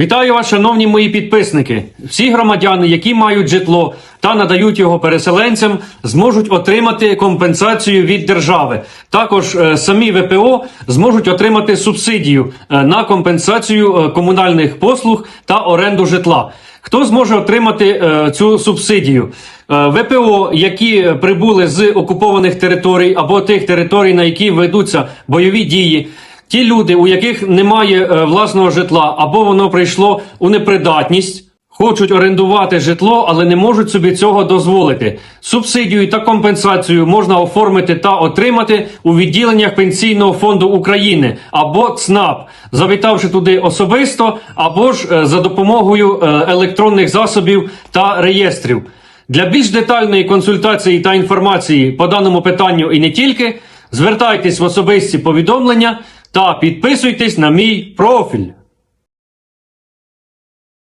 Вітаю вас, шановні мої підписники. Всі громадяни, які мають житло та надають його переселенцям, зможуть отримати компенсацію від держави. Також е, самі ВПО зможуть отримати субсидію е, на компенсацію е, комунальних послуг та оренду житла. Хто зможе отримати цю субсидію? ВПО, які прибули з окупованих територій або тих територій, на які ведуться бойові дії. Ті люди, у яких немає е, власного житла, або воно прийшло у непридатність, хочуть орендувати житло, але не можуть собі цього дозволити. Субсидію та компенсацію можна оформити та отримати у відділеннях Пенсійного фонду України або ЦНАП, завітавши туди особисто, або ж е, за допомогою е, електронних засобів та реєстрів. Для більш детальної консультації та інформації по даному питанню і не тільки, звертайтесь в особисті повідомлення та підписуйтесь на мій профіль.